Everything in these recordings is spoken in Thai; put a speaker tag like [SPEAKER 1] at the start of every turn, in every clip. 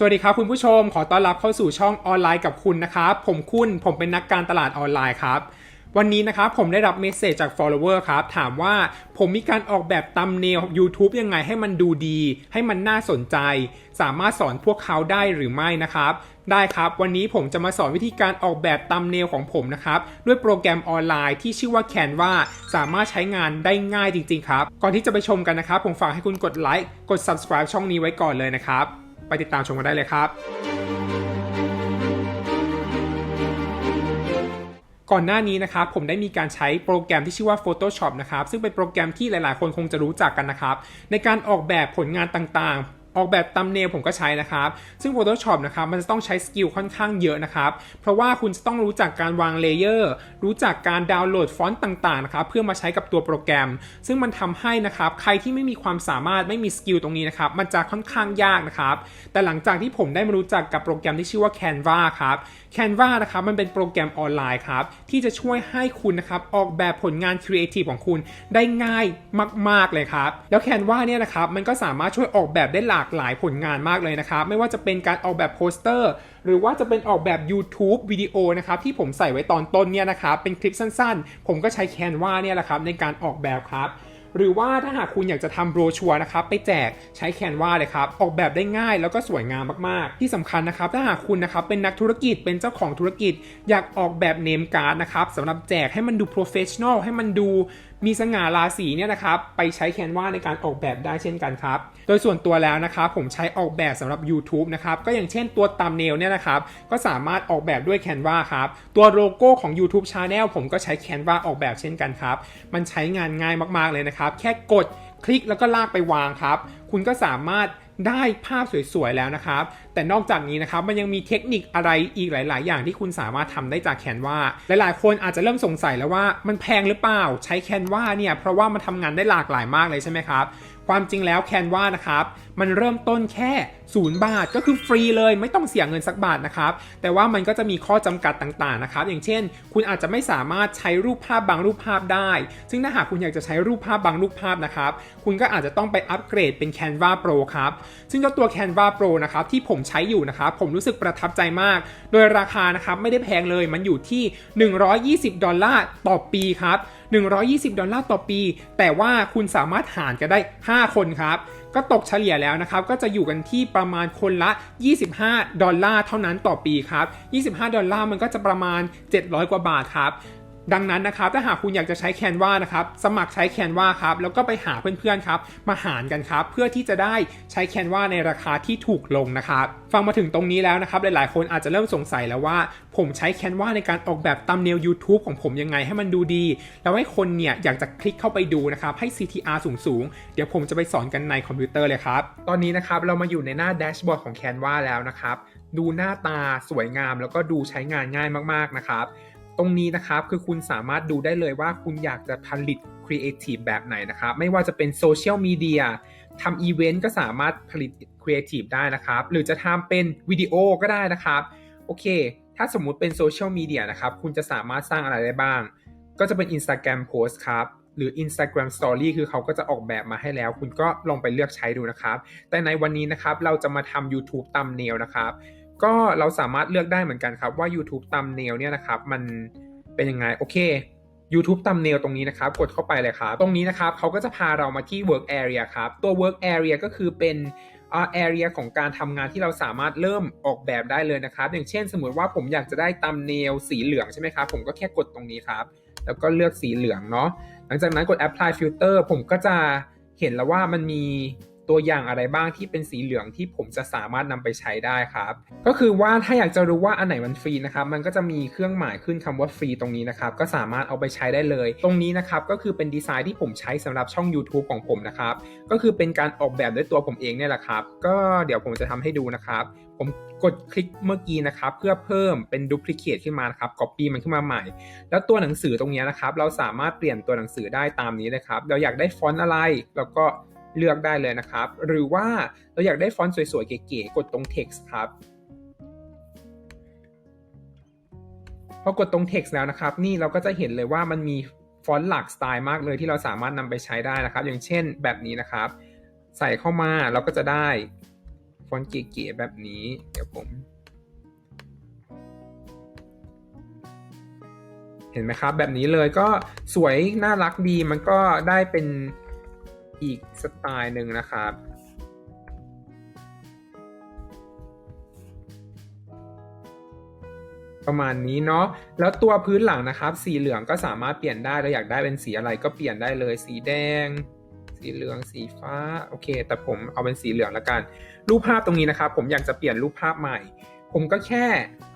[SPEAKER 1] สวัสดีครับคุณผู้ชมขอต้อนรับเข้าสู่ช่องออนไลน์กับคุณนะครับผมคุณผมเป็นนักการตลาดออนไลน์ครับวันนี้นะครับผมได้รับเมสเซจจาก follower ครับถามว่าผมมีการออกแบบตำเนล YouTube ยังไงให้มันดูดี ให้มันน่าสนใจ สามารถสอนพวกเขาได้หรือไม่นะครับ ได้ครับวันนี้ผมจะมาสอนวิธีการออกแบบตำเนลของผมนะครับด้วยโปรแกรมออนไลน์ที่ชื่อว่า Canva สามารถใช้งานได้ง่ายจริงๆครับ ก่อนที่จะไปชมกันนะครับผมฝากให้คุณกดไลค์กด subscribe ช่องนี้ไว้ก่อนเลยนะครับ ไปติดตามชมกันได้เลยครับ ก่อนหน้านี้นะครับผมได้มีการใช้โปรแกรมที่ชื่อว่า Photoshop นะครับซึ่งเป็นโปรแกรมที่หลายๆ คนคงจะรู้จักกันนะครับ ในการออกแบบผลงานต่างๆ ออกแบบตัมเนลผมก็ใช้นะครับ ซึ่ง Photoshop นะครับมันจะต้องใช้สกิลค่อนข้างเยอะนะครับ เพราะว่าคุณจะต้องรู้จักการวางเลเยอร์รู้จักการดาวน์โหลดฟอนต์ต่างๆนะครับเพื่อมาใช้กับตัวโปรแกรม ซึ่งมันทำให้นะครับใครที่ไม่มีความสามารถไม่มีสกิลตรงนี้นะครับมันจะค่อนข้างยากนะครับ แต่หลังจากที่ผมได้มารู้จักกับโปรแกรมที่ชื่อว่า Canva ครับ Canva นะครับมันเป็นโปรแกรมออนไลน์ครับที่จะช่วยให้คุณนะครับออกแบบผลงานครีเอทีฟของคุณได้ง่ายมาก ๆเลยครับแล้ว Canva เนี่ยนะครับมันก็สามารถช่วยออกแบบได้หลายากหลายผลงานมากเลยนะครับ ไม่ว่าจะเป็นการออกแบบโปสเตอร์ หรือว่าจะเป็นออกแบบ YouTube วิดีโอนะครับที่ผมใส่ไว้ตอนต้นเนี่ยนะครับเป็นคลิปสั้นๆ ผมก็ใช้ Canva เนี่ยแหละครับในการออกแบบครับหรือว่าถ้าหากคุณอยากจะทำโบรชัวร์นะครับไปแจกใช้แคนวาเลยครับออกแบบได้ง่ายแล้วก็สวยงามมากๆ ที่สำคัญนะครับถ้าหากคุณนะครับเป็นนักธุรกิจเป็นเจ้าของธุรกิจ อยากออกแบบเนมการ์ดนะครับสำหรับแจกให้มันดูโปรเฟชชั่นอลให้มันดูมีสง่าราศีเนี่ยนะครับไปใช้แคนวาในการออกแบบได้เช่นกันครับ โดยส่วนตัวแล้วนะครับผมใช้ออกแบบสำหรับ YouTube นะครับก็อย่างเช่นตัวตามเนลเนี่ยนะครับก็สามารถออกแบบด้วยแคนวาครับตัวโลโก้ของ YouTube Channel ผมก็ใช้แคนวาออกแบบเช่นกันครับ มันใช้งานง่ายมากๆเลยนะครับ แค่กดคลิกแล้วก็ลากไปวางครับ คุณก็สามารถ ได้ภาพสวยๆแล้วนะครับ แต่นอกจากนี้นะครับมันยังมีเทคนิคอะไรอีกหลาย ๆ อย่างที่คุณสามารถทำได้จากแคนวาหลายๆ คนอาจจะเริ่มสงสัยแล้วว่ามันแพงหรือเปล่าใช้แคนวาเนี่ยเพราะว่ามันทำงานได้หลากหลายมากเลยใช่ไหมครับ ความจริงแล้วแคนวานะครับมันเริ่มต้นแค่ ศูนย์บาทก็คือฟรีเลยไม่ต้องเสียเงินสักบาทนะครับ แต่ว่ามันก็จะมีข้อจำกัดต่างๆนะครับ อย่างเช่น คุณอาจจะไม่สามารถใช้รูปภาพบางรูปภาพได้ ซึ่งถ้าหากคุณอยากจะใช้รูปภาพบางรูปภาพนะครับ คุณก็อาจจะต้องไปอัปเกรดเป็น Canva Pro ครับ ซึ่งเจ้าตัว Canva Pro นะครับที่ผมใช้อยู่นะครับผมรู้สึกประทับใจมาก โดยราคานะครับไม่ได้แพงเลยมันอยู่ที่ 120 ดอลลาร์ต่อปีครับ120 ดอลลาร์ต่อปี แต่ว่าคุณสามารถหารกันได้ 5 คนครับก็ตกเฉลี่ยแล้วนะครับ ก็จะอยู่กันที่ประมาณคนละ 25 ดอลลาร์เท่านั้นต่อปีครับ 25 ดอลลาร์มันก็จะประมาณ 700 กว่าบาทครับ ดังนั้นนะครับถ้าหากคุณอยากจะใช้แคนวานะครับสมัครใช้แคนวาครับแล้วก็ไปหาเพื่อนๆครับมาหารกันครับเพื่อที่จะได้ใช้แคนวาในราคาที่ถูกลงนะครับฟังมาถึงตรงนี้แล้วนะครับหลายๆ คนอาจจะเริ่มสงสัยแล้วว่า ผมใช้แคนวาในการออกแบบตามเนล YouTube ของผมยังไงให้มันดูดี แล้วให้คนเนี่ยอยากจะคลิกเข้าไปดูนะครับให้ CTR สูงๆ เดี๋ยวผมจะไปสอนกันในคอมพิวเตอร์เลยครับ ตอนนี้นะครับเรามาอยู่ในหน้าแดชบอร์ดของแคนวาแล้วนะครับ ดูหน้าตาสวยงามแล้วก็ดูใช้งานง่ายมากๆนะครับ ตรงนี้นะครับคือคุณสามารถดูได้เลยว่าคุณอยากจะผลิตครีเอทีฟแบบไหนนะครับ ไม่ว่าจะเป็นโซเชียลมีเดียทำอีเวนต์ก็สามารถผลิตครีเอทีฟได้นะครับ หรือจะทำเป็นวิดีโอก็ได้นะครับ โอเค ถ้าสมมุติเป็นโซเชียลมีเดียนะครับ คุณจะสามารถสร้างอะไรได้บ้าง ก็จะเป็น Instagram Post ครับหรือ Instagram Story คือเขาก็จะออกแบบมาให้แล้ว คุณก็ลองไปเลือกใช้ดูนะครับ แต่ในวันนี้นะครับเราจะมาทำ YouTube ตามเนลนะครับ ก็เราสามารถเลือกได้เหมือนกันครับว่า YouTube ตามเนลเนี่ยนะครับมันเป็นยังไงโอเค YouTube ตามเนลตรงนี้นะครับกดเข้าไปเลยครับ ตรงนี้นะครับเขาก็จะพาเรามาที่ Work Area ครับตัว Work Area ก็คือเป็นอ่า area ของการทำงานที่เราสามารถเริ่มออกแบบได้เลยนะครับ อย่างเช่น สมมติว่าผมอยากจะได้ตามเนลสีเหลืองใช่ไหมครับ ผมก็แค่กดตรงนี้ครับ แล้วก็เลือกสีเหลืองเนาะหลังจากนั้นกด apply filter ผมก็จะเห็นแล้วว่ามันมี ตัวอย่างอะไรบ้างที่เป็นสีเหลืองที่ผมจะสามารถนำไปใช้ได้ครับ ก็คือว่าถ้าอยากจะรู้ว่าอันไหนมันฟรีนะครับ มันก็จะมีเครื่องหมายขึ้นคำว่าฟรีตรงนี้นะครับ ก็สามารถเอาไปใช้ได้เลย ตรงนี้นะครับก็คือเป็นดีไซน์ที่ผมใช้สำหรับช่อง YouTube ของผมนะครับ ก็คือเป็นการออกแบบด้วยตัวผมเองเนี่ยแหละครับ ก็เดี๋ยวผมจะทำให้ดูนะครับ ผมกดคลิกเมื่อกี้นะครับ เพื่อเพิ่มเป็นดูพลิเคทขึ้นมานะครับ copy มันขึ้นมาใหม่ แล้วตัวหนังสือตรงนี้นะครับ เราสามารถเปลี่ยนตัวหนังสือได้ตามนี้เลยครับ เราอยากได้ฟอนต์อะไร แล้วก็ เลือกได้เลยนะครับ หรือว่าเราอยากได้ฟอนต์สวยๆ เก๋ๆ กดตรง text ครับพอกดตรง text แล้วนะครับ นี่เราก็จะเห็นเลยว่ามันมีฟอนต์หลากสไตล์มากเลยที่เราสามารถนำไปใช้ได้นะครับ อย่างเช่นแบบนี้นะครับ ใส่เข้ามาเราก็จะได้ฟอนต์เก๋ๆแบบนี้ เดี๋ยวผมเห็นไหมครับ แบบนี้เลยก็สวยน่ารักดีมันก็ได้เป็น อีกสไตล์หนึ่งนะครับประมาณนี้เนาะแล้วตัวพื้นหลังนะครับ สีเหลืองก็สามารถเปลี่ยนได้เราอยากได้เป็นสีอะไรก็เปลี่ยนได้เลย สีแดง สีเหลืองสีฟ้าโอเค แต่ผมเอาเป็นสีเหลืองละกัน รูปภาพตรงนี้นะครับ ผมอยากจะเปลี่ยนรูปภาพใหม่ ผมก็แค่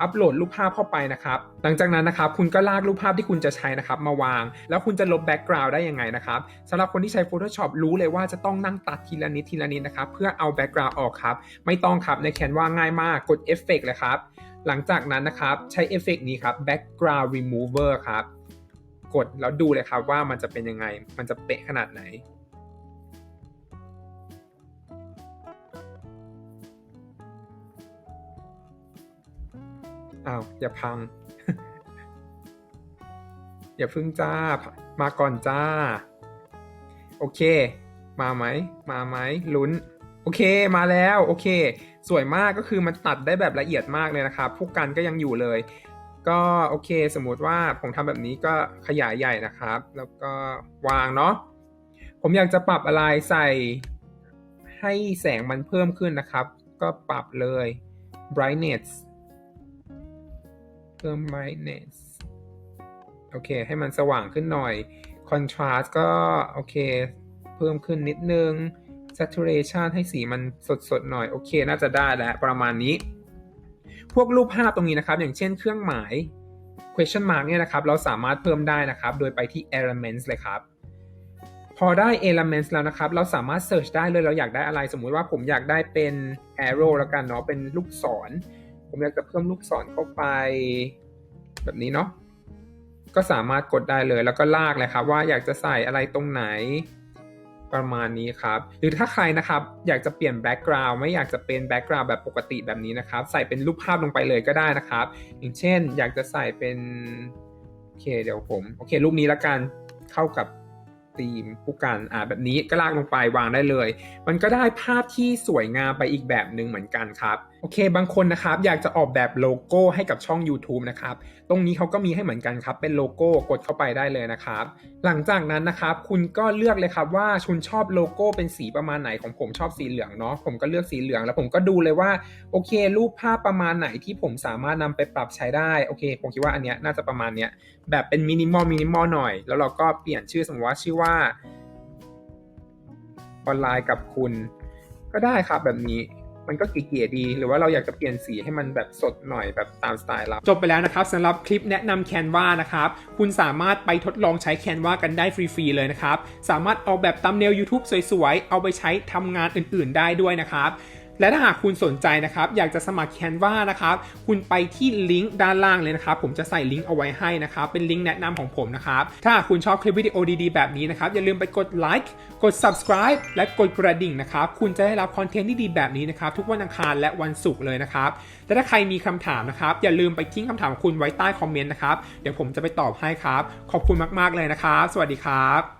[SPEAKER 1] อัปโหลดรูปภาพเข้าไปนะครับ หลังจากนั้นนะครับ คุณก็ลากรูปภาพที่คุณจะใช้นะครับ มาวาง แล้วคุณจะลบแบ็กกราวด์ได้ยังไงนะครับสำหรับคนที่ใช้ Photoshop รู้เลยว่าจะต้องนั่งตัดทีละนิดทีละนิดนะครับ เพื่อเอาแบ็กกราวด์ออกครับ ไม่ต้องครับในแคนวาง่ายมาก กดเอฟเฟกเลยครับ หลังจากนั้นนะครับ ใช้เอฟเฟกนี้ครับ background remover ครับ กดแล้วดูเลยครับว่ามันจะเป็นยังไง มันจะเป๊ะขนาดไหน อ้าวอย่าพัง อย่าพึ่งจ้า มาก่อนจ้า โอเค มาไหม มาไหมลุ้น โอเคมาแล้ว โอเค สวยมากก็คือมันตัดได้แบบละเอียดมากเลยนะครับผู้กันก็ยังอยู่เลย ก็โอเค สมมติว่าผมทำแบบนี้ก็ขยายใหญ่นะครับ แล้วก็วางเนาะผมอยากจะปรับอะไรใส่ให้แสงมันเพิ่มขึ้นนะครับ ก็ปรับเลย brightness เพิ่ม brightness โอเค ให้มันสว่างขึ้นหน่อย contrast ก็ โอเค เพิ่มขึ้นนิดนึง saturation ให้สีมันสดๆหน่อย โอเค น่าจะได้แล้ว ประมาณนี้ พวกรูปภาพตรงนี้นะครับ อย่างเช่นเครื่องหมาย question mark เนี่ยนะครับ เราสามารถเพิ่มได้นะครับ โดยไปที่ elements เลยครับ พอได้ elements แล้วนะครับ เราสามารถ search ได้เลย เราอยากได้อะไร สมมุติว่าผมอยากได้เป็น arrow แล้วกันเนาะ เป็นลูกศร ผมอยากจะเพิ่มลูกศรเข้าไป แบบนี้เนาะก็สามารถกดได้เลยแล้วก็ลากเลยครับว่าอยากจะใส่อะไรตรงไหนประมาณนี้ครับ หรือถ้าใครนะครับอยากจะเปลี่ยนแบ็กกราวด์ไม่อยากจะเป็นแบ็กกราวด์แบบปกติแบบนี้นะครับ ใส่เป็นรูปภาพลงไปเลยก็ได้นะครับ อย่างเช่น อยากจะใส่เป็นโอเคเดี๋ยวผมโอเครูปนี้ละกันเข้ากับธีมผู้กันอ่าแบบนี้ก็ลากลงไปวางได้เลย มันก็ได้ภาพที่สวยงามไปอีกแบบหนึ่งเหมือนกันครับ โอเค บางคนนะครับอยากจะออกแบบโลโก้ให้กับช่อง YouTube นะครับ ตรงนี้เขาก็มีให้เหมือนกันครับ เป็นโลโก้กดเข้าไปได้เลยนะครับ หลังจากนั้นนะครับ คุณก็เลือกเลยครับว่าคุณชอบโลโก้เป็นสีประมาณไหนของผมชอบสีเหลืองเนาะผมก็เลือกสีเหลือง แล้วผมก็ดูเลยว่าโอเค รูปภาพประมาณไหนที่ผมสามารถนำไปปรับใช้ได้โอเคผมคิดว่าอันเนี้ยน่าจะประมาณเนี้ยแบบเป็นมินิมอลมินิมอลหน่อย แล้วเราก็เปลี่ยนชื่อสมมติว่าชื่อว่าออนไลน์กับคุณ ก็ได้ครับแบบนี้ มันก็เก๋ๆดี หรือว่าเราอยากจะเปลี่ยนสีให้มันแบบสดหน่อยแบบตามสไตล์เรา จบไปแล้วนะครับสำหรับคลิปแนะนำ Canva นะครับ คุณสามารถไปทดลองใช้ Canva กันได้ฟรีๆเลยนะครับ สามารถออกแบบตามแนว YouTube สวยๆ เอาไปใช้ทำงานอื่นๆได้ด้วยนะครับ และถ้าหากคุณสนใจนะครับ อยากจะสมัคร Canva นะครับ คุณไปที่ลิงก์ด้านล่างเลยนะครับ ผมจะใส่ลิงก์เอาไว้ให้นะครับ เป็นลิงก์แนะนำของผมนะครับ ถ้าหากคุณชอบคลิปวิดีโอดีๆ แบบนี้นะครับ อย่าลืมไปกดไลค์กด subscribe และกดกระดิ่งนะครับ คุณจะได้รับคอนเทนต์ที่ดีแบบนี้นะครับ ทุกวันอังคารและวันศุกร์เลยนะครับและถ้าใครมีคำถามนะครับ อย่าลืมไปทิ้งคำถามของคุณไว้ใต้คอมเมนต์นะครับ เดี๋ยวผมจะไปตอบให้ครับ ขอบคุณมากๆเลยนะครับ สวัสดีครับ